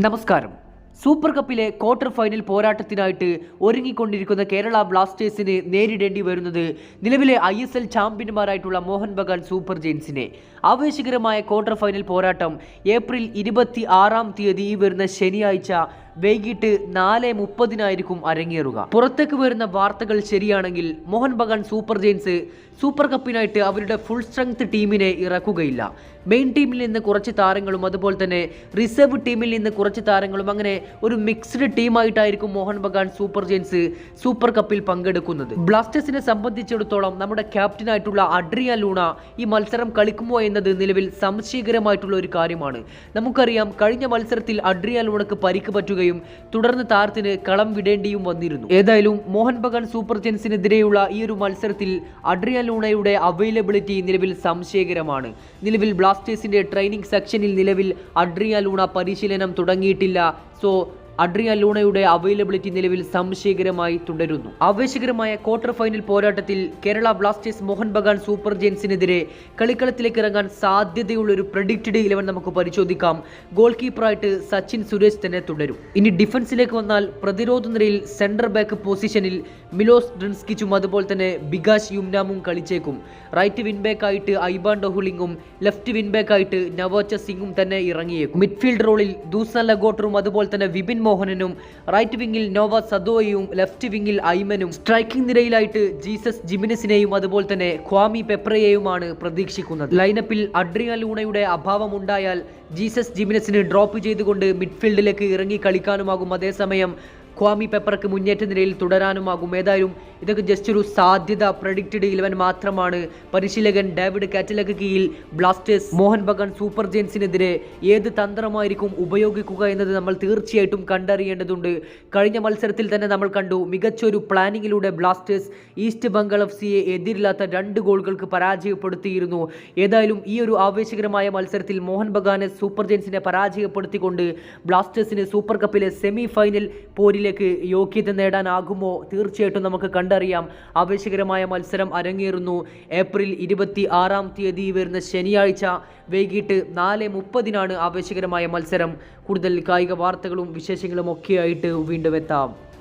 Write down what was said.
നമസ്കാരം. സൂപ്പർ കപ്പിലെ quarter final പോരാട്ടത്തിനായിട്ട് ഒരുങ്ങിക്കൊണ്ടിരിക്കുന്ന കേരള ബ്ലാസ്റ്റേഴ്സിന് നേരിടേണ്ടി വരുന്നത് നിലവിലെ ഐ എസ് എൽ ചാമ്പ്യന്മാരായിട്ടുള്ള മോഹൻ ബഗാൻ സൂപ്പർ ജെയിൻസിനെ. ആവേശകരമായ ക്വാർട്ടർ ഫൈനൽ പോരാട്ടം ഏപ്രിൽ ഇരുപത്തി ആറാം തീയതി ഈ വരുന്ന ശനിയാഴ്ച വൈകിട്ട് നാല് മുപ്പതിനായിരിക്കും അരങ്ങേറുക. പുറത്തേക്ക് വരുന്ന വാർത്തകൾ ശരിയാണെങ്കിൽ Mohun Bagan super giants super കപ്പിനായിട്ട് അവരുടെ ഫുൾ സ്ട്രെങ്ത് ടീമിനെ ഇറക്കുകയില്ല. മെയിൻ ടീമിൽ നിന്ന് കുറച്ച് താരങ്ങളും അതുപോലെ തന്നെ റിസർവ് ടീമിൽ നിന്ന് കുറച്ച് താരങ്ങളും അങ്ങനെ ഒരു mixed ടീമായിട്ടായിരിക്കും Mohun Bagan super giants super കപ്പിൽ പങ്കെടുക്കുന്നത്. ബ്ലാസ്റ്റേഴ്സിനെ സംബന്ധിച്ചിടത്തോളം നമ്മുടെ ക്യാപ്റ്റനായിട്ടുള്ള അഡ്രിയ ലൂണ ഈ മത്സരം കളിക്കുമോ എന്നത് നിലവിൽ സംശയകരമായിട്ടുള്ള ഒരു കാര്യമാണ്. നമുക്കറിയാം കഴിഞ്ഞ മത്സരത്തിൽ അഡ്രിയ ലൂണക്ക് പരിക്ക് പറ്റുകയും തുടർന്ന് താരത്തിന് കളം വിടേണ്ടിയും വന്നിരുന്നു. ഏതായാലും മോഹൻ ബഗാൻ സൂപ്പർ ജെൻസിനെതിരെയുള്ള ഈ ഒരു മത്സരത്തിൽ അഡ്രിയ ലൂണയുടെ അവൈലബിലിറ്റി നിലവിൽ സംശയകരമാണ്. നിലവിൽ ബ്ലാസ്റ്റേഴ്സിന്റെ ട്രെയിനിങ് സെക്ഷനിൽ നിലവിൽ അഡ്രിയ ലൂണ പരിശീലനം തുടങ്ങിയിട്ടില്ല. സോ അഡ്രിയ ലൂണയുടെ അവൈലബിലിറ്റി നിലവിൽ സംശയകരമായി തുടരുന്നു. ആവേശകരമായ ക്വാർട്ടർ ഫൈനൽ പോരാട്ടത്തിൽ കേരള ബ്ലാസ്റ്റേഴ്സ് മോഹൻ ബഗാൻ സൂപ്പർ ജെയിൻസിനെതിരെ കളിക്കളത്തിലേക്ക് ഇറങ്ങാൻ സാധ്യതയുള്ള ഒരു പ്രഡിക്റ്റഡ് ഇലവൻ നമുക്ക് പരിശോധിക്കാം. ഗോൾ കീപ്പറായിട്ട് സച്ചിൻ സുരേഷ് തന്നെ തുടരും. ഇനി ഡിഫൻസിലേക്ക് വന്നാൽ പ്രതിരോധ നിരയിൽ സെന്റർ ബാക്ക് പൊസിഷനിൽ മിലോസ് ഡ്രിൻസ്കിച്ചും അതുപോലെ തന്നെ ബികാഷ് യുംനാമും കളിച്ചേക്കും. റൈറ്റ് വിൻബാക്കായിട്ട് ഐബാൻ ഡോഹുലിംഗും ലെഫ്റ്റ് വിൻബാക്കായിട്ട് നവോച്ച സിംഗും തന്നെ ഇറങ്ങിയേക്കും. മിഡ്ഫീൽഡ് റോളിൽ ദൂസൻ ലഗോട്ടറും അതുപോലെ തന്നെ വിപിൻ മോഹനനും റൈറ്റ് വിങ്ങിൽ നോവ സദോയും ലെഫ്റ്റ് വിങ്ങിൽ ഐമനും സ്ട്രൈക്കിംഗ് നിരയിലായിട്ട് ജീസസ് ജിമിനസിനെയും അതുപോലെ തന്നെ ഖ്വാമി പെപ്രയെയുമാണ് പ്രതീക്ഷിക്കുന്നത്. ലൈനപ്പിൽ അഡ്രിയ ലൂണയുടെ അഭാവമുണ്ടായാൽ ജീസസ് ജിമിനസിന് ഡ്രോപ്പ് ചെയ്തുകൊണ്ട് മിഡ്ഫീൽഡിലേക്ക് ഇറങ്ങി കളിക്കാനുമാകും. അതേസമയം ക്വാമി പെപ്പർക്ക് മുന്നേറ്റ നിരയിൽ തുടരാനുമാകും. ഏതായാലും ഇതൊക്കെ ജസ്റ്റ് ഒരു സാധ്യത പ്രഡിക്റ്റഡ് ഇലവൻ മാത്രമാണ്. പരിശീലകൻ ഡേവിഡ് കാറ്റലക്ക് കീഴിൽ ബ്ലാസ്റ്റേഴ്സ് മോഹൻ ബഗാൻ സൂപ്പർ ജെയിൻസിനെതിരെ ഏത് തന്ത്രമായിരിക്കും ഉപയോഗിക്കുക എന്നത് നമ്മൾ തീർച്ചയായിട്ടും കണ്ടറിയേണ്ടതുണ്ട്. കഴിഞ്ഞ മത്സരത്തിൽ തന്നെ നമ്മൾ കണ്ടു മികച്ചൊരു പ്ലാനിങ്ങിലൂടെ ബ്ലാസ്റ്റേഴ്സ് ഈസ്റ്റ് ബംഗാൾ എഫ് സിയെ എതിരില്ലാത്ത രണ്ട് ഗോളുകൾക്ക് പരാജയപ്പെടുത്തിയിരുന്നു. ഏതായാലും ഈ ഒരു ആവേശകരമായ മത്സരത്തിൽ മോഹൻ ബഗാനെ സൂപ്പർ ജെയിൻസിനെ പരാജയപ്പെടുത്തിക്കൊണ്ട് ബ്ലാസ്റ്റേഴ്സിന് സൂപ്പർ കപ്പിലെ സെമി ഫൈനൽ പോരിലേക്ക് യോഗ്യത നേടാനാകുമോ തീർച്ചയായിട്ടും നമുക്ക് കണ്ടറിയാം. ആവേശകരമായ മത്സരം അരങ്ങേറുന്നു. ഏപ്രിൽ ഇരുപത്തി ആറാം തീയതി വരുന്ന ശനിയാഴ്ച വൈകിട്ട് നാല് മുപ്പതിനാണ് ആവേശകരമായ മത്സരം. കൂടുതൽ കായിക വാർത്തകളും വിശേഷങ്ങളും ഒക്കെയായിട്ട് വീണ്ടും എത്താം.